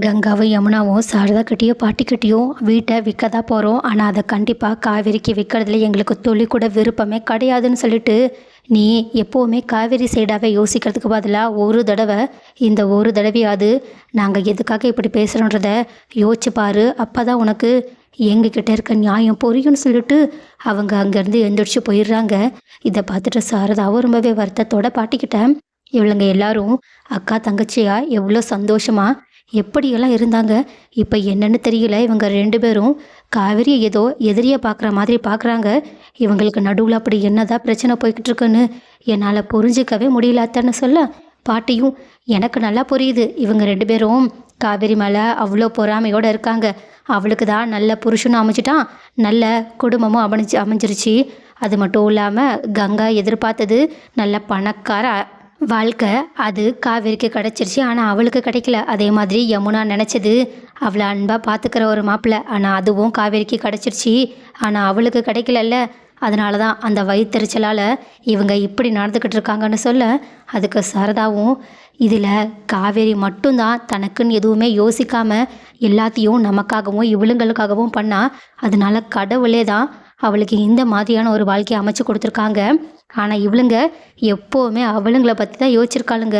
கங்காவும் யமுனாவும் சாரதா கிட்டேயும் பாட்டிக்கிட்டேயும் வீட்டை விற்க தான் போகிறோம் ஆனால் அதை கண்டிப்பாக காவேரிக்கு விற்கிறதுல எங்களுக்கு தொழில் கூட விருப்பமே கிடையாதுன்னு சொல்லிட்டு நீ எப்போவுமே காவேரி சைடாகவே யோசிக்கிறதுக்கு பதிலாக ஒரு தடவை இந்த ஒரு தடவையாவது நாங்கள் எதுக்காக இப்படி பேசுகிறோன்றத யோசிச்சு பாரு. அப்போ தான் உனக்கு எங்ககிட்ட இருக்க நியாயம் புரியும்னு சொல்லிட்டு அவங்க அங்கேருந்து எந்திரிச்சு போயிடுறாங்க. இதை பார்த்துட்டு சாரதாவும் ரொம்பவே வருத்தத்தோட பாட்டிக்கிட்டேன் இவளுங்க எல்லாரும் அக்கா தங்கச்சியா எவ்வளோ சந்தோஷமா எப்படியெல்லாம் இருந்தாங்க? இப்போ என்னன்னு தெரியல. இவங்க ரெண்டு பேரும் காவிரியை ஏதோ எதிரியை பார்க்குற மாதிரி பார்க்குறாங்க. இவங்களுக்கு நடுவில் அப்படி என்னதான் பிரச்சனை போய்கிட்டு இருக்குன்னு என்னால் புரிஞ்சிக்கவே முடியல அத்தைன்னு சொல்ல. பாட்டியும் எனக்கு நல்லா புரியுது. இவங்க ரெண்டு பேரும் காவேரி மேலே அவ்வளோ பொறாமையோடு இருக்காங்க. அவளுக்கு தான் நல்ல புருஷனும் அமைச்சிட்டான் நல்ல குடும்பமும் அமைஞ்சு அமைஞ்சிருச்சு. அது மட்டும் இல்லாமல் கங்கா எதிர்பார்த்தது நல்ல பணக்கார வாழ்க்கை அது காவேரிக்கு கிடச்சிருச்சு. ஆனால் அவளுக்கு கிடைக்கல. அதே மாதிரி யமுனா நினச்சது. அவளை அன்பாக பார்த்துக்கிற ஒரு மாப்பிள்ளை. ஆனால் அதுவும் காவேரிக்கு கிடச்சிருச்சு. ஆனால் அவளுக்கு கிடைக்கலல்ல. அதனால தான் அந்த வயிற்றுச்சலால் இவங்க இப்படி நடந்துக்கிட்டு இருக்காங்கன்னு சொல்ல அதுக்கு சரதாவும் இதில் காவேரி மட்டும்தான் தனக்குன்னு எதுவுமே யோசிக்காமல் எல்லாத்தையும் நமக்காகவும் இவளுங்களுக்காகவும் பண்ணால் அதனால கடவுளே தான் அவளுக்கு இந்த மாதிரியான ஒரு வாழ்க்கையை அமைச்சு கொடுத்துருக்காங்க. ஆனால் இவளுங்க எப்போவுமே அவளுங்களை பற்றி தான் யோசிச்சிருக்காளுங்க.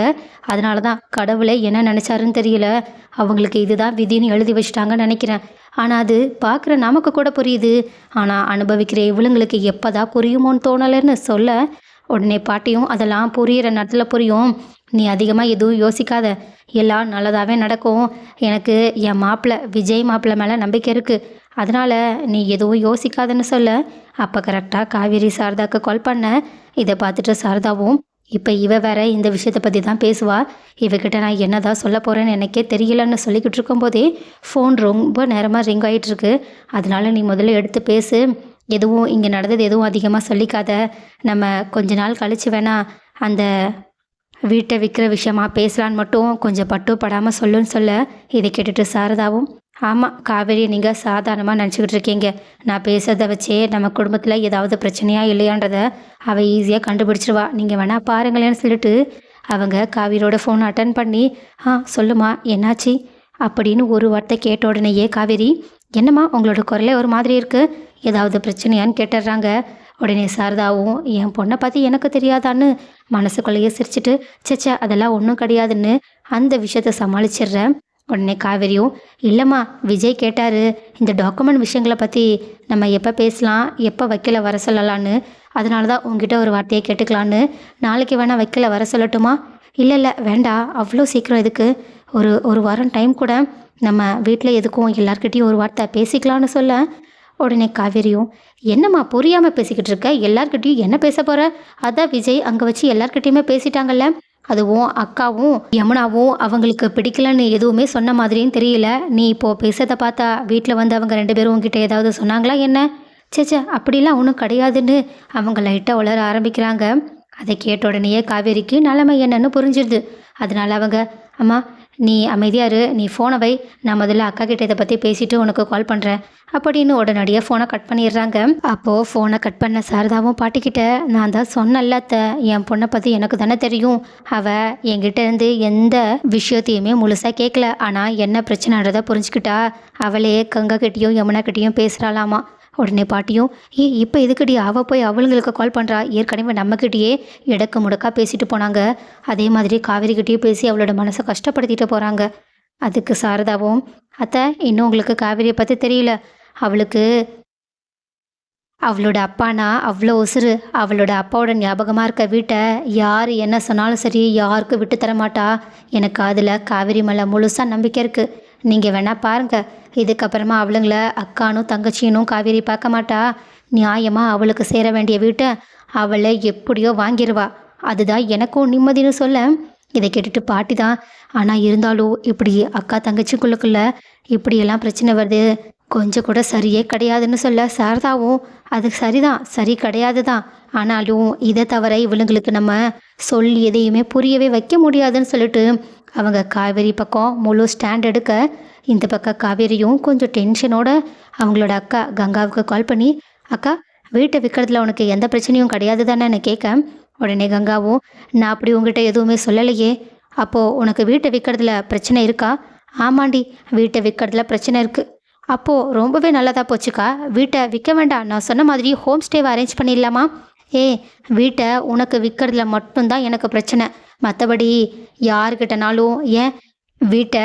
அதனால தான் கடவுளை என்ன நினச்சாருன்னு தெரியல. அவங்களுக்கு இதுதான் விதின்னு எழுதி வச்சிட்டாங்கன்னு நினைக்கிறேன். ஆனால் அது பார்க்குற நமக்கு கூட புரியுது. ஆனால் அனுபவிக்கிற இவளுங்களுக்கு எப்போ தான் புரியுமோன்னு தோணலைன்னு சொல்ல உடனே பாட்டியும் அதெல்லாம் புரியிற நேரத்தில் புரியும். நீ அதிகமாக எதுவும் யோசிக்காத. எல்லாம் நல்லதாகவே நடக்கும். எனக்கு என் மாப்பிள்ளை விஜய் மாப்பிள்ளை மேலே நம்பிக்கை இருக்குது அதனால் நீ எதுவும் யோசிக்காதன்னு சொல்ல. அப்போ கரெக்டாக காவேரி சாரதாக்கு கால் பண்ண. இதை பார்த்துட்டு சாரதாவும் இப்போ இவ வேற இந்த விஷயத்தை பற்றி தான் பேசுவா. இவகிட்ட நான் என்னதான் சொல்ல போகிறேன்னு எனக்கே தெரியலன்னு சொல்லிக்கிட்டு இருக்கும்போதே ஃபோன் ரொம்ப நேரமாக ரிங் ஆகிட்டுருக்கு அதனால நீ முதல்ல எடுத்து பேசு. எதுவும் இங்கே நடந்தது எதுவும் அதிகமாக சொல்லிக்காத. நம்ம கொஞ்ச நாள் கழித்து வேணா அந்த வீட்டை விற்கிற விஷயமா பேசலான்னு மட்டும் கொஞ்சம் பட்டு படாமல் சொல்லுன்னு சொல்ல. இதை கேட்டுட்டு சாரதாவும் ஆமாம் காவேரி நீங்கள் சாதாரணமாக நினச்சிக்கிட்டு இருக்கீங்க. நான் பேசுகிறத வச்சே நம்ம குடும்பத்தில் ஏதாவது பிரச்சனையா இல்லையான்றத அவள் ஈஸியாக கண்டுபிடிச்சிருவா. நீங்கள் வேணால் பாருங்களேன்னு சொல்லிட்டு அவங்க காவேரியோட ஃபோன் அட்டன் பண்ணி ஆ சொல்லுமா என்னாச்சு? அப்படின்னு ஒரு வார்த்தை கேட்ட உடனேயே காவேரி என்னம்மா உங்களோட குரலே ஒரு மாதிரி இருக்குது ஏதாவது பிரச்சனையான்னு கேட்டுடுறாங்க. உடனே சாரதாவும் என் பொண்ணை பற்றி எனக்கு தெரியாதான்னு மனசுக்குள்ளேயே சிரிச்சிட்டு ச்சே அதெல்லாம் ஒன்றும் கிடையாதுன்னு அந்த விஷயத்த சமாளிச்சிடுறேன். உடனே காவேரியும் இல்லைம்மா விஜய் கேட்டார் இந்த டாக்குமெண்ட் விஷயங்களை பற்றி நம்ம எப்போ பேசலாம் எப்போ வைக்கல வர சொல்லலான்னு அதனால தான் உங்ககிட்ட ஒரு வார்த்தையை கேட்டுக்கலான்னு நாளைக்கு வேணால் வைக்கல வர சொல்லட்டுமா? இல்லை இல்லை வேண்டாம் அவ்வளோ சீக்கிரம் எதுக்கு? ஒரு ஒரு வாரம் டைம் கூட நம்ம வீட்டில் எதுக்கும் எல்லார்கிட்டேயும் ஒரு வார்த்தை பேசிக்கலான்னு சொல்ல. உடனே காவேரியும் என்னம்மா புரியாமல் பேசிக்கிட்டு இருக்க? எல்லார்கிட்டயும் என்ன பேச போகிற அதான் விஜய் அங்கே வச்சு எல்லார்கிட்டேயுமே பேசிட்டாங்கல்ல? அதுவும் அக்காவும் யமுனாவும் அவங்களுக்கு பிடிக்கலன்னு எதுவுமே சொன்ன மாதிரியும் தெரியல. நீ இப்போது பேசுறதை பார்த்தா வீட்டில் வந்து அவங்க ரெண்டு பேரும் உங்ககிட்ட ஏதாவது சொன்னாங்களா என்ன? சேச்சே அப்படிலாம் ஒன்றும் கிடையாதுன்னு அவங்க லைட்டாக உளர ஆரம்பிக்கிறாங்க. அதை கேட்ட உடனேயே காவேரிக்கு நிலைமை என்னன்னு புரிஞ்சிடுது அதனால அவங்க அம்மா நீ அமைதியா இரு நீ ஃபோனை வை. நான் முதல்ல அக்கா கிட்ட இதை பற்றி பேசிட்டு உனக்கு கால் பண்ணுறேன் அப்படின்னு உடனடியாக ஃபோனை கட் பண்ணிடுறாங்க. அப்போது ஃபோனை கட் பண்ண சாரதாவும் பாட்டிக்கிட்ட நான் தான் சொன்னல அத்தை என் பொண்ணை பற்றி எனக்கு தானே தெரியும். அவள் என்கிட்ட இருந்து எந்த விஷயத்தையுமே முழுசாக கேட்கல ஆனால் என்ன பிரச்சனைன்றதை புரிஞ்சுக்கிட்டா. அவளே கங்கா கிட்டேயும் யமுனா கிட்டேயும் பேசுகிறாளாமா உடனே பாட்டியும் ஏ இப்போ எதுக்கடி அவள் போய் அவளுங்களுக்கு கால் பண்ணுறா ஏற்கனவே நம்மக்கிட்டேயே இடக்கு முடக்கா பேசிட்டு போனாங்க. அதே மாதிரி காவேரிக்கிட்டேயே பேசி அவளோட மனசை கஷ்டப்படுத்திட்டு போகிறாங்க அதுக்கு சாரதாவும் அத்தை இன்னும் உங்களுக்கு காவேரியை பற்றி தெரியல. அவளுக்கு அவளோட அப்பானா? அவ்வளோ உசுறு. அவளோட அப்பாவோட ஞாபகமாக இருக்க வீட்டை யார் என்ன சொன்னாலும் சரி யாருக்கும் விட்டு தரமாட்டா எனக்கு அதில் காவேரி மேலே முழுசாக நம்பிக்கை இருக்குது நீங்கள் வேணால் பாருங்கள் இதுக்கப்புறமா அவளுங்கள அக்கானும் தங்கச்சியனும் காவேரி பார்க்க மாட்டா. நியாயமாக அவளுக்கு சேர வேண்டிய வீட்டை அவளை எப்படியோ வாங்கிடுவா அதுதான் எனக்கும் நிம்மதின்னு சொல்ல. இதை கேட்டுட்டு பாட்டி தான் ஆனால் இருந்தாலும் இப்படி அக்கா தங்கச்சிக்குள்ளுக்குள்ள இப்படியெல்லாம் பிரச்சனை வருது. கொஞ்சம் கூட சரியே கிடையாதுன்னு சொல்ல சாரதாவும் அது சரிதான் சரி கிடையாது தான் ஆனாலும் இதை தவிர இவளுங்களுக்கு நம்ம சொல்லி எதையுமே புரியவே வைக்க முடியாதுன்னு சொல்லிட்டு அவங்க காவேரி பக்கம் முழு ஸ்டாண்ட் எடுக்க இந்த பக்கம் காவேரியும் கொஞ்சம் டென்ஷனோட அவங்களோட அக்கா கங்காவுக்கு கால் பண்ணி அக்கா வீட்டை விற்கிறதுல உனக்கு எந்த பிரச்சனையும் கிடையாது தானே? கேட்க உடனே கங்காவும் நான் அப்படி உங்ககிட்ட எதுவுமே சொல்லலையே. அப்போது உனக்கு வீட்டை விற்கிறதுல பிரச்சனை இருக்கா? ஆமாண்டி வீட்டை விற்கிறதுல பிரச்சனை இருக்குது அப்போது ரொம்பவே நல்லதாக போச்சுக்கா. வீட்டை விற்க வேண்டாம். நான் சொன்ன மாதிரி ஹோம் ஸ்டேவை அரேஞ்ச் பண்ணிடலாமா? ஏ வீட்டை உனக்கு விற்கிறதுல மட்டும்தான் எனக்கு பிரச்சனை. மற்றபடி யாருக்கிட்டனாலும் ஏன் வீட்டை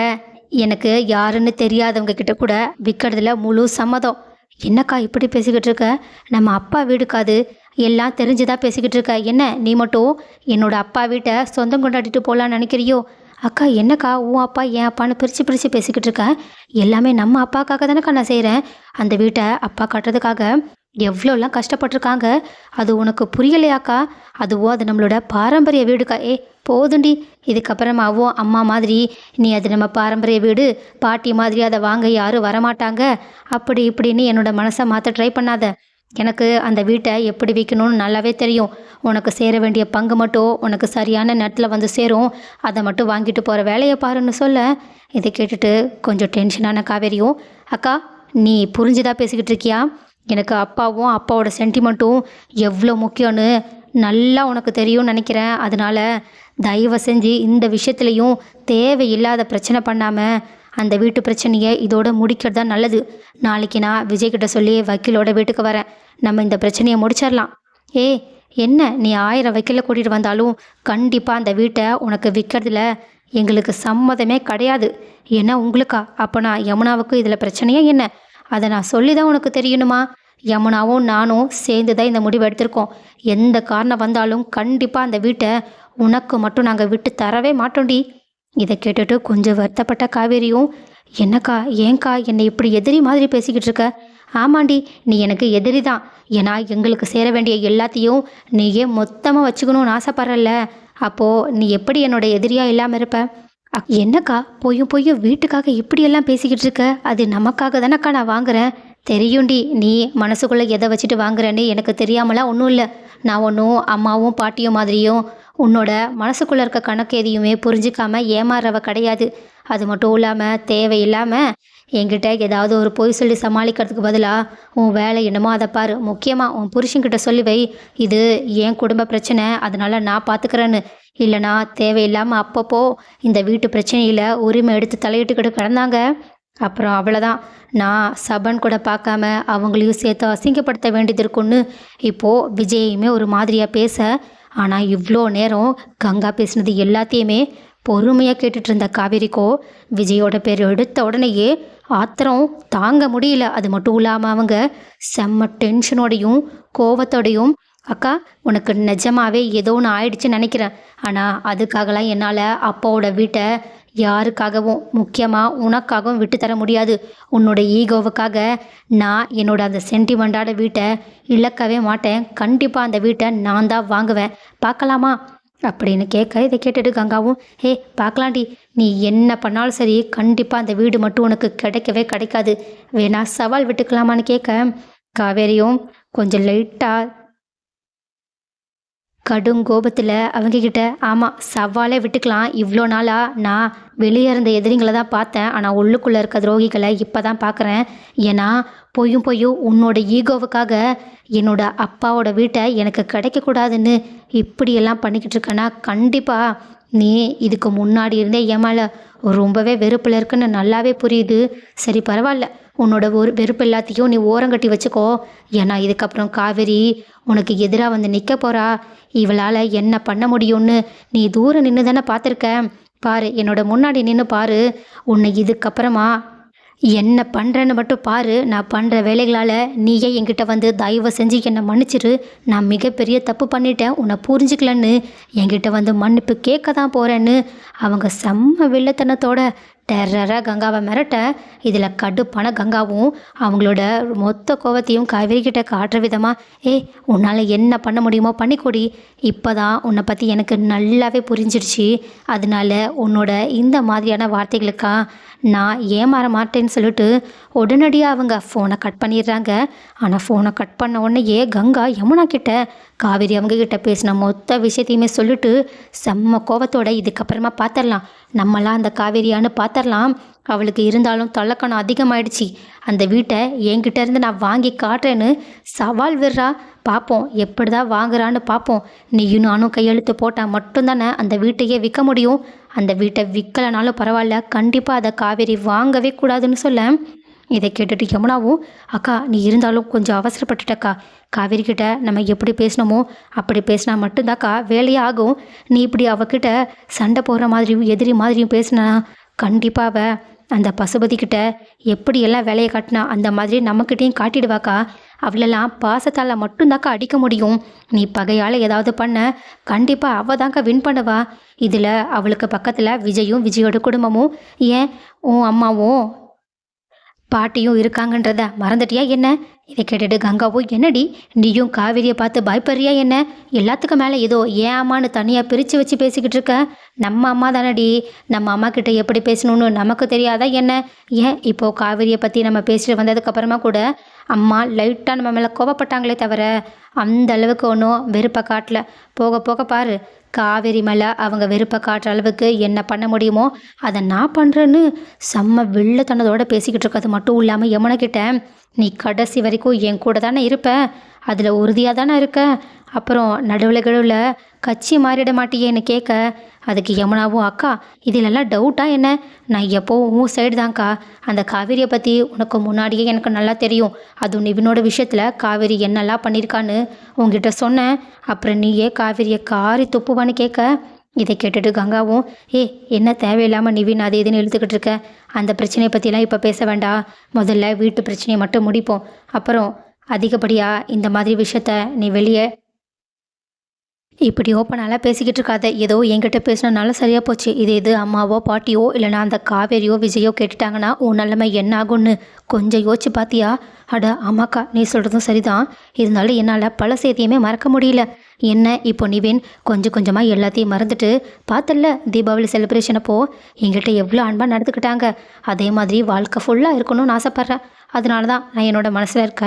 எனக்கு யாருன்னு தெரியாதவங்க கிட்ட கூட விற்கிறதுல முழு சம்மதம். என்னக்கா இப்படி பேசிக்கிட்டு இருக்க? நம்ம அப்பா வீடுக்காது எல்லாம் தெரிஞ்சுதான் பேசிக்கிட்டு இருக்க? என்ன நீ மட்டும் என்னோட அப்பா வீட்டை சொந்தம் கொண்டாடிட்டு போகலான்னு நினைக்கிறியோ? அக்கா என்னக்கா உன் அப்பா என் அப்பான்னு பிரித்து பிரித்து பேசிக்கிட்டு இருக்க? எல்லாமே நம்ம அப்பாக்காக தானேக்கா நான் செய்கிறேன் அந்த வீட்டை அப்பா கட்டுறதுக்காக எவ்வளோலாம் கஷ்டப்பட்டிருக்காங்க? அது உனக்கு புரியலையாக்கா? அதுவோ அது நம்மளோட பாரம்பரிய வீடுக்கா. ஏ போதுண்டி. இதுக்கப்புறமாவோ அம்மா மாதிரி நீ அது நம்ம பாரம்பரிய வீடு பாட்டி மாதிரி அதை வாங்க யாரும் வரமாட்டாங்க. அப்படி இப்படின்னு என்னோட மனசை மாற்ற ட்ரை பண்ணாத. எனக்கு அந்த வீட்டை எப்படி விற்கணும்னு நல்லாவே தெரியும். உனக்கு சேர வேண்டிய பங்கு மட்டும் உனக்கு சரியான நேரத்தில் வந்து சேரும். அதை மட்டும் வாங்கிட்டு போகிற வேலையை பாருன்னு சொல்ல. இதை கேட்டுட்டு கொஞ்சம் டென்ஷனான காவேரியும் அக்கா நீ புரிஞ்சுதா பேசிக்கிட்டு இருக்கியா? எனக்கு அப்பாவும் அப்பாவோட சென்டிமெண்ட்டும் எவ்வளோ முக்கியம்னு நல்லா உனக்கு தெரியும்னு நினைக்கிறேன். அதனால் தயவு செஞ்சு இந்த விஷயத்துலையும் தேவையில்லாத பிரச்சனை பண்ணாமல் அந்த வீட்டு பிரச்சனையை இதோட முடிக்கிறது தான் நல்லது. நாளைக்கு நான் விஜய்கிட்ட சொல்லி வக்கீலோட வீட்டுக்கு வரேன். நம்ம இந்த பிரச்சனையை முடிச்சிடலாம். ஏ என்ன நீ ஆயிரம் வக்கீலை கூட்டிகிட்டு வந்தாலும் கண்டிப்பாக அந்த வீட்டை உனக்கு விற்கிறதுல எங்களுக்கு சம்மதமே கிடையாது. ஏன்னா உங்களுக்கா? அப்போ நான் யமுனாவுக்கு இதில் பிரச்சனையே என்ன? அதை நான் சொல்லி தான் உனக்கு தெரியணுமா? யமுனாவும் நானும் சேர்ந்து தான் இந்த முடிவு எடுத்திருக்கோம். எந்த காரணம் வந்தாலும் கண்டிப்பாக அந்த வீட்டை உனக்கு மட்டும் நாங்கள் விட்டு தரவே மாட்டோம்டி. இதை கேட்டுட்டு கொஞ்சம் வருத்தப்பட்ட காவேரியும் என்னக்கா ஏங்க்கா என்னை இப்படி எதிரி மாதிரி பேசிக்கிட்டு இருக்க? ஆமாண்டி நீ எனக்கு எதிரி தான் ஏன்னா எங்களுக்கு சேர வேண்டிய எல்லாத்தையும் நீயே மொத்தமாக வச்சுக்கணும்னு ஆசைப்பட்றல்ல. அப்போது நீ எப்படி என்னோட எதிரியாக இல்லாமல் இருப்ப? என்னக்கா? பொய்யும் பொய்யும் வீட்டுக்காக இப்படியெல்லாம் பேசிக்கிட்டு இருக்க? அது நமக்காக தானக்கா நான் வாங்குறேன். தெரியும்டி நீ மனசுக்குள்ளே எதை வச்சுட்டு வாங்குறேன்னு எனக்கு தெரியாமலாம் ஒன்றும் இல்லை. நான் ஒன்றும் அம்மாவும் பாட்டியும் மாதிரியும் உன்னோட மனசுக்குள்ளே இருக்க கணக்கு எதையுமே புரிஞ்சிக்காம ஏமாறுறவ கிடையாது. அது மட்டும் இல்லாமல் தேவையில்லாமல் என்கிட்ட ஏதாவது ஒரு பொய் சொல்லி சமாளிக்கிறதுக்கு பதிலாக உன் வேலை என்னமோ அதை பாரு. முக்கியமாக உன் புருஷன்கிட்ட சொல்லி வை. இது என் குடும்ப பிரச்சனை அதனால் நான் பார்த்துக்கிறேன்னு இல்லைனா தேவையில்லாமல் அப்பப்போ இந்த வீட்டு பிரச்சனையில் உரிமை எடுத்து தலையிட்டுக்கிட்டு கிடந்தாங்க. அப்புறம் அவ்வளோதான் நான் சபன் கூட பார்க்காம அவங்களையும் சேர்த்து அசிங்கப்படுத்த வேண்டியது இருக்குன்னு இப்போது விஜயுமே ஒரு மாதிரியாக பேச ஆனால் இவ்வளோ நேரம் கங்கா பேசினது எல்லாத்தையுமே பொறுமையாக கேட்டுட்டு இருந்த காவேரிக்கோ விஜயோட பேர் எடுத்த உடனேயே ஆத்திரம் தாங்க முடியல. அது மட்டும் இல்லாமல் அவங்க செம்ம டென்ஷனோடையும் கோவத்தோடையும் அக்கா உனக்கு நிஜமாவே ஏதோ ஒன்று ஆயிடுச்சுன்னு நினைக்கிறேன். ஆனால் அதுக்காகலாம் என்னால் அப்பாவோட வீட்டை யாருக்காகவும் முக்கியமாக உனக்காகவும் விட்டு தர முடியாது. உன்னோட ஈகோவுக்காக நான் என்னோட அந்த சென்டிமெண்டான வீட்டை இழக்கவே மாட்டேன். கண்டிப்பாக அந்த வீட்டை நான் தான் வாங்குவேன். பார்க்கலாமா? அப்படின்னு கேட்க இதை கேட்டுட்டு கங்காவும் ஹே பார்க்கலாண்டி. நீ என்ன பண்ணாலும் சரி கண்டிப்பாக அந்த வீடு மட்டும் உனக்கு கிடைக்கவே கிடைக்காது. வேணா சவால் விட்டுக்கலாமான்னு கேட்க காவேரியும் கொஞ்சம் லைட்டாக கடும் கோபத்தில் அவங்கக்கிட்ட ஆமாம் சவாலே விட்டுக்கலாம். இவ்வளோ நாளாக நான் வெளியே இருந்த எதிரிங்களை தான் பார்த்தேன். ஆனால் உள்ளுக்குள்ளே இருக்க துரோகிகளை இப்போ தான் பார்க்குறேன் ஏன்னா பொய்யும் பொய்யும் உன்னோட ஈகோவுக்காக என்னோட அப்பாவோட வீட்டை எனக்கு கிடைக்கக்கூடாதுன்னு இப்படியெல்லாம் பண்ணிக்கிட்டு இருக்கேன்னா கண்டிப்பாக நீ இதுக்கு முன்னாடி இருந்தே என் மேலே ரொம்பவே வெறுப்பில் இருக்குன்னு நல்லாவே புரியுது. சரி பரவாயில்ல. உன்னோட ஒரு வெறுப்பு எல்லாத்தையும் நீ ஓரங்கட்டி வச்சுக்கோ. ஏன்னா இதுக்கப்புறம் காவேரி உனக்கு எதிராக வந்து நிற்க போகிறா இவளால் என்ன பண்ண முடியும்னு நீ தூரம் நின்று தானே பார்த்துருக்க. பாரு என்னோட முன்னாடி நின்று பாரு. உன்னை இதுக்கப்புறமா என்ன பண்ணுறேன்னு மட்டும் பாரு. நான் பண்ணுற வேலைகளால் நீயே என்கிட்ட வந்து தயவு செஞ்சு என்னை மன்னிச்சிரு. நான் மிகப்பெரிய தப்பு பண்ணிட்டேன். உன்னை புரிஞ்சுக்கலன்னு. என்கிட்ட வந்து மன்னிப்பு கேட்க தான் போகிறேன்னு அவங்க செம்ம வில்லத்தனத்தோட டெரராக கங்காவை மிரட்ட இதில் கடுப்பான கங்காவும் அவங்களோட மொத்த கோவத்தையும் காவேரி கிட்ட காட்டுற விதமாக ஏய் உன்னால் என்ன பண்ண முடியுமோ பண்ணிக்கொடி. இப்போ தான் உன்னை பற்றி எனக்கு நல்லாவே புரிஞ்சிடுச்சு அதனால உன்னோட இந்த மாதிரியான வார்த்தைகளுக்கா நான் ஏமாற மாட்டேன்னு சொல்லிட்டு உடனடியாக அவங்க ஃபோனை கட் பண்ணிடுறாங்க. ஆனால் ஃபோனை கட் பண்ண உடனேயே கங்கா யமுனா கிட்ட காவேரி அவங்க கிட்ட பேசின மொத்த விஷயத்தையுமே சொல்லிட்டு செம்ம கோபத்தோட இதுக்கப்புறமா பார்த்துடலாம் நம்மளாம் அந்த காவேரியான்னு பார்த்துடலாம் அவளுக்கு இருந்தாலும் தொல்லக்கணம் அதிகமாயிடுச்சு. அந்த வீட்டை என்கிட்ட இருந்து நான் வாங்கி காட்டுறேன்னு சவால் விடுறா. பார்ப்போம் எப்படி தான் வாங்குறான்னு பார்ப்போம் நீயும் நானும் கையெழுத்து போட்டால் மட்டும்தானே அந்த வீட்டையே விற்க முடியும்? அந்த வீட்டை விற்கலனாலும் பரவாயில்ல கண்டிப்பாக அதை காவேரி வாங்கவே கூடாதுன்னு சொல்ல. இதை கேட்டுட்டு யமுனாவும் அக்கா நீ இருந்தாலும் கொஞ்சம் அவசரப்பட்டுட்டக்கா. காவேரி கிட்ட நம்ம எப்படி பேசணுமோ அப்படி பேசினா மட்டும்தாக்கா வேலையே ஆகும். நீ இப்படி அவகிட்ட சண்டை போடுற மாதிரியும் எதிரி மாதிரியும் பேசினா கண்டிப்பாக அவள் அந்த பசுபதி கிட்ட எப்படி எல்லாம் வேலையை காட்டினா அந்த மாதிரி நம்மக்கிட்டேயும் காட்டிடுவாக்கா. அவளெல்லாம் பாசத்தால் மட்டும்தாக்கா அடிக்க முடியும். நீ பகையால் ஏதாவது பண்ண கண்டிப்பாக அவள் தாக்கா வின் பண்ணுவா. இதில் அவளுக்கு பக்கத்தில் விஜயும் விஜயோட குடும்பமும் ஏன் உன் அம்மாவும் பாட்டியும் இருக்காங்கன்றத மறந்துட்டியா என்ன? இதை கேட்டுட்டு கங்காவோ என்னடி? நீயும் காவேரியை பார்த்து பயப்படுறியா என்ன? எல்லாத்துக்கும் மேலே ஏதோ ஏன் அம்மான்னு தனியாக பிரித்து வச்சு பேசிக்கிட்டு இருக்க? நம்ம அம்மா தானடி? நம்ம அம்மா கிட்ட எப்படி பேசணும்னு நமக்கு தெரியாதா என்ன? ஏன் இப்போ காவேரியை பற்றி நம்ம பேசிட்டு வந்ததுக்கப்புறமா கூட அம்மா லைட்டாக நம்ம மேலே கோபப்பட்டாங்களே தவிர அந்த அளவுக்கு ஒன்றும் வெறுப்பை காட்டல. போக போக பாரு காவேரி மேலே அவங்க வெறுப்பை காட்டுற அளவுக்கு என்ன பண்ண முடியுமோ அதை நான் பண்ணுறேன்னு செம்ம வெள்ளத்தனதோடு பேசிக்கிட்டு இருக்கிறது மட்டும் இல்லாமல் யமுனைக்கிட்ட நீ கடைசி வரைக்கும் என் கூட தானே இருப்ப? அதில் உறுதியாக தானே இருக்க? அப்புறம் நடுவில் கடுவில் கட்சி மாறிட மாட்டியேன்னு கேட்க அதுக்கு யமுனாவும் அக்கா இதிலெல்லாம் டவுட்டா என்ன? நான் எப்போவும் உன் சைடு தான்க்கா. அந்த காவேரியை பற்றி உனக்கு முன்னாடியே எனக்கு நல்லா தெரியும். அதுவும் நிவினோட விஷயத்தில் காவேரி என்னெல்லாம் பண்ணியிருக்கான்னு உங்ககிட்ட சொன்னேன். அப்புறம் நீயே காவேரியை காரி துப்புவான்னு கேட்க இதை கேட்டுட்டு கங்காவும் ஏ என்ன தேவையில்லாமல் நிவின் அது இதுன்னு எழுத்துக்கிட்டு இருக்க? அந்த பிரச்சனையை பற்றிலாம் இப்போ பேச வேண்டாம். முதல்ல வீட்டு பிரச்சனையை மட்டும் முடிப்போம். அப்புறம் அதிகப்படியாக இந்த மாதிரி விஷயத்த நீ வெளியே இப்படி ஓப்பனாலாம் பேசிக்கிட்டு இருக்காத. ஏதோ என்கிட்ட பேசினனால சரியாக போச்சு. இது இது அம்மாவோ பாட்டியோ இல்லைனா அந்த காவேரியோ விஜயோ கேட்டுட்டாங்கன்னா உன் நிலைமை என்ன ஆகும்னு கொஞ்சம் யோசிச்சு பார்த்தியா அட ஆமாக்கா நீ சொல்கிறதும் சரிதான். இருந்தாலும் என்னால் பல செய்தியுமே மறக்க முடியல. என்ன இப்போ நிவின் கொஞ்சம் கொஞ்சமாக எல்லாத்தையும் மறந்துட்டு பார்த்தல தீபாவளி செலிப்ரேஷன் அப்போ எங்கள்கிட்ட எவ்வளோ அன்பாக நடந்துக்கிட்டாங்க. அதே மாதிரி வாழ்க்கை ஃபுல்லாக இருக்கணும்னு ஆசைப்பட்றேன் அதனால தான் நான் என்னோட மனசில் இருக்க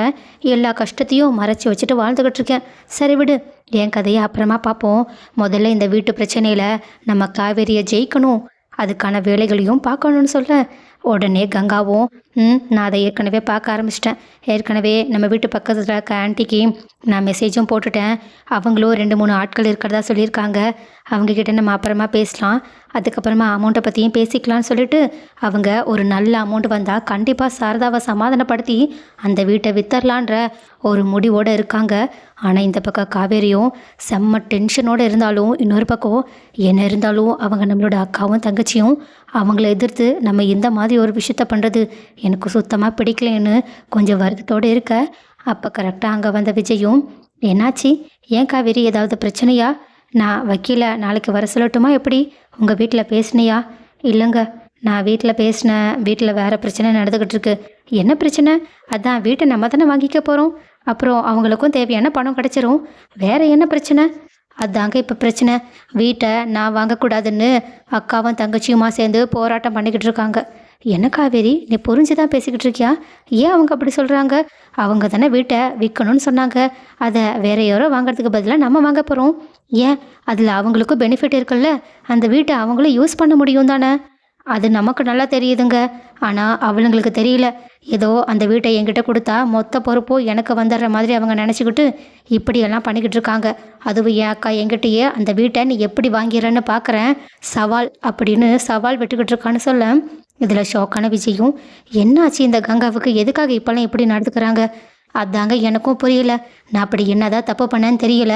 எல்லா கஷ்டத்தையும் மறைச்சி வச்சுட்டு வாழ்ந்துக்கிட்டு இருக்கேன். சரி விடு என் கதையை அப்புறமா பார்ப்போம். முதல்ல இந்த வீட்டு பிரச்சனையில் நம்ம காவேரியை ஜெயிக்கணும். அதுக்கான வேலைகளையும் பார்க்கணும்னு சொல்ல உடனே கங்காவும் ம் நான் அதை ஏற்கனவே பார்க்க ஆரம்பிச்சிட்டேன். ஏற்கனவே நம்ம வீட்டு பக்கத்தில் இருக்க ஆன்ட்டிக்கு நான் மெசேஜும் போட்டுட்டேன். அவங்களும் ரெண்டு மூணு ஆட்கள் இருக்கிறதா சொல்லியிருக்காங்க. அவங்கக்கிட்ட நம்ம அப்புறமா பேசலாம். அதுக்கப்புறமா அமௌண்ட்டை பற்றியும் பேசிக்கலாம்னு சொல்லிட்டு அவங்க ஒரு நல்ல அமௌண்ட் வந்தால் கண்டிப்பாக சாரதாவை சமாதானப்படுத்தி அந்த வீட்டை வித்தரலான்ற ஒரு முடிவோடு இருக்காங்க. ஆனால் இந்த பக்கம் காவேரியும் செம்ம டென்ஷனோடு இருந்தாலும் இன்னொரு பக்கம் என்ன இருந்தாலும் அவங்க நம்மளோட அக்காவும் தங்கச்சியும் அவங்கள எதிர்த்து நம்ம இந்த மாதிரி ஒரு விஷயத்த பண்ணுறது எனக்கு சுத்தமாக பிடிக்கலன்னு கொஞ்சம் வருத்தத்தோடு இருக்க. அப்போ கரெக்டாக அங்கே வந்த விஜயும் என்னாச்சு? ஏன் காவேரி ஏதாவது பிரச்சனையா? நான் வக்கீல நாளைக்கு வர சொல்லட்டுமா எப்படி? உங்கள் வீட்டில் பேசினியா? இல்லைங்க நான் வீட்டில் பேசினேன் வீட்டில் வேறு பிரச்சனை நடந்துக்கிட்டு இருக்கு என்ன பிரச்சனை? அதான் வீட்டை நம்ம தானே வாங்கிக்க போகிறோம் அப்புறம் அவங்களுக்கும் தேவையான பணம் கிடச்சிரும். வேறு என்ன பிரச்சனை? அதாங்க இப்போ பிரச்சனை. வீட்டை நான் வாங்கக்கூடாதுன்னு அக்காவும் தங்கச்சியுமா சேர்ந்து போராட்டம் பண்ணிக்கிட்டு இருக்காங்க என்ன காவேரி நீ புரிஞ்சு தான் பேசிக்கிட்டு இருக்கியா ஏன் அவங்க அப்படி சொல்கிறாங்க அவங்க தானே வீட்டை விற்கணும்னு சொன்னாங்க. அதை வேற யாரோ வாங்குறதுக்கு பதிலாக நம்ம வாங்க போகிறோம் ஏன்? அதில் அவங்களுக்கும் பெனிஃபிட் இருக்குல்ல? அந்த வீட்டை அவங்களும் யூஸ் பண்ண முடியும் தானே? அது நமக்கு நல்லா தெரியுதுங்க. ஆனால் அவளுங்களுக்கு தெரியல. ஏதோ அந்த வீட்டை என்கிட்ட கொடுத்தா மொத்த பொறுப்பும் எனக்கு வந்துடுற மாதிரி அவங்க நினச்சிக்கிட்டு இப்படியெல்லாம் பண்ணிக்கிட்டு இருக்காங்க. அதுவும் என் அக்கா என்கிட்டயே அந்த வீட்டை நீ எப்படி வாங்கிறன்னு பார்க்குறேன் சவால் அப்படின்னு சவால் விட்டுக்கிட்டு இருக்கான்னு சொல்ல இதில் ஷோக்கான விஜயும் என்னாச்சு இந்த கங்காவுக்கு? எதுக்காக இப்போல்லாம் இப்படி நடந்துக்கிறாங்க? அதாங்க எனக்கும் புரியல. நான் அப்படி என்னதான் தப்பு பண்ணேன்னு தெரியல.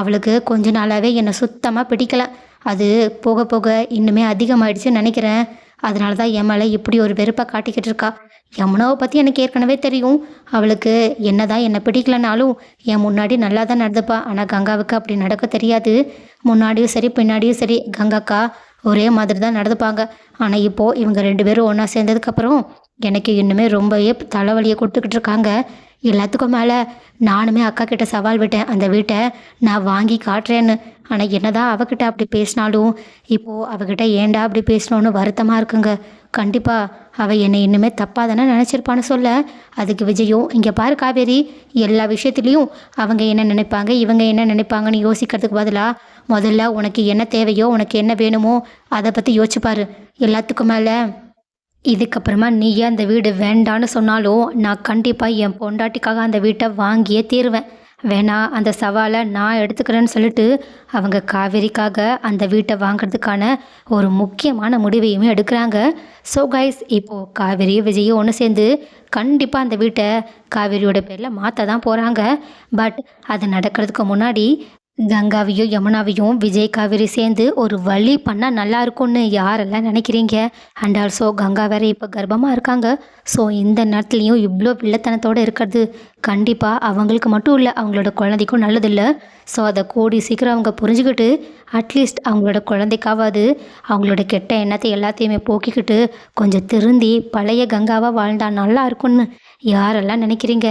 அவளுக்கு கொஞ்ச நாளாகவே என்னை சுத்தமாக பிடிக்கல. அது போக போக இன்னுமே அதிகமாயிடுச்சுன்னு நினைக்கிறேன். அதனால தான் என் மேலே இப்படி ஒரு வெறுப்பை காட்டிக்கிட்டு இருக்கா. யமுனாவை பற்றி எனக்கு ஏற்கனவே தெரியும். அவளுக்கு என்னதான் என்னை பிடிக்கலனாலும் என் முன்னாடி நல்லா தான் நடந்துப்பா. ஆனால் கங்காவுக்கு அப்படி நடக்க தெரியாது. முன்னாடியும் சரி பின்னாடியும் சரி. கங்காக்கா ஒரே மாதிரி தான் நடந்துப்பாங்க. ஆனால் இப்போது இவங்க ரெண்டு பேரும் ஒன்றா சேர்ந்ததுக்கப்புறம் எனக்கு இன்னுமே ரொம்பவே தலைவலியை கொடுத்துக்கிட்டு இருக்காங்க. எல்லாத்துக்கும் மேலே நானுமே அக்கா கிட்ட சவால் விட்டேன். அந்த வீட்டை நான் வாங்கி காட்டுறேன்னு. ஆனால் என்னதான் அவகிட்ட அப்படி பேசினாலும் இப்போது அவகிட்ட ஏன்டா அப்படி பேசணும்னு வருத்தமாக இருக்குங்க. கண்டிப்பாக அவள் என்னை இன்னுமே தப்பாக தானே நினச்சிருப்பான்னு சொல்ல அதுக்கு விஜயும் இங்கே பாரு காவேரி எல்லா விஷயத்துலேயும் அவங்க என்ன நினைப்பாங்க இவங்க என்ன நினைப்பாங்கன்னு யோசிக்கிறதுக்கு பதிலாக முதல்ல உனக்கு என்ன தேவையோ உனக்கு என்ன வேணுமோ அதை பற்றி யோசிச்சுப்பாரு. எல்லாத்துக்கும் மேலே இதுக்கப்புறமா நீயே அந்த வீடு வேண்டான்னு சொன்னாலும் நான் கண்டிப்பாக என் பொண்டாட்டிக்காக அந்த வீட்டை வாங்கியே தீருவேன். வேணா அந்த சவாலை நான் எடுத்துக்கிறேன்னு சொல்லிட்டு அவங்க காவேரிக்காக அந்த வீட்டை வாங்குறதுக்கான ஒரு முக்கியமான முடிவையுமே எடுக்கிறாங்க. ஸோ கைஸ் இப்போது காவேரியும் விஜயும் ஒன்று சேர்ந்து கண்டிப்பாக அந்த வீட்டை காவேரியோட பேரில் மாற்ற தான் போகிறாங்க பட் அது நடக்கிறதுக்கு முன்னாடி கங்காவையும் யமுனாவையும் விஜய் காவேரி சேர்ந்து ஒரு வழி பண்ணால் நல்லா இருக்கும்னு யாரெல்லாம் நினைக்கிறீங்க? அண்ட் ஆல்சோ கங்கா வேற இப்போ கர்ப்பமாக இருக்காங்க. ஸோ இந்த நேரத்துலையும் இவ்வளோ பிள்ளைத்தனத்தோடு இருக்கிறது கண்டிப்பாக அவங்களுக்கு மட்டும் இல்லை அவங்களோட குழந்தைக்கும் நல்லதில்லை. ஸோ அதை கூடி சீக்கிரம் அவங்க புரிஞ்சுக்கிட்டு அட்லீஸ்ட் அவங்களோட குழந்தைக்காவது அவங்களோட கெட்ட எண்ணத்தை எல்லாத்தையுமே போக்கிக்கிட்டு கொஞ்சம் திருந்தி பழைய கங்காவாக வாழ்ந்தால் நல்லா இருக்கும்னு யாரெல்லாம் நினைக்கிறீங்க?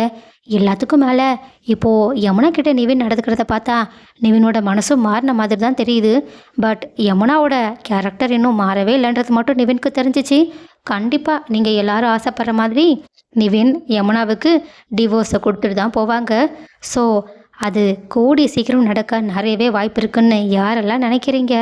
எல்லாத்துக்கும் மேலே இப்போது யமுனா கிட்ட நிவின் நடந்துக்கிறத பார்த்தா நிவினோட மனசும் மாறின மாதிரி தான் தெரியுது. பட் யமுனாவோட கேரக்டர் இன்னும் மாறவே இல்லைன்றது மட்டும் நிவினுக்கு தெரிஞ்சிச்சு. கண்டிப்பாக நீங்கள் எல்லாரும் ஆசைப்படுற மாதிரி நிவின் யமுனாவுக்கு டிவோர்ஸை கொடுத்துட்டு தான் போவாங்க. ஸோ அது கூடி சீக்கிரம் நடக்க நிறையவே வாய்ப்பு இருக்குன்னு யாரெல்லாம் நினைக்கிறீங்க?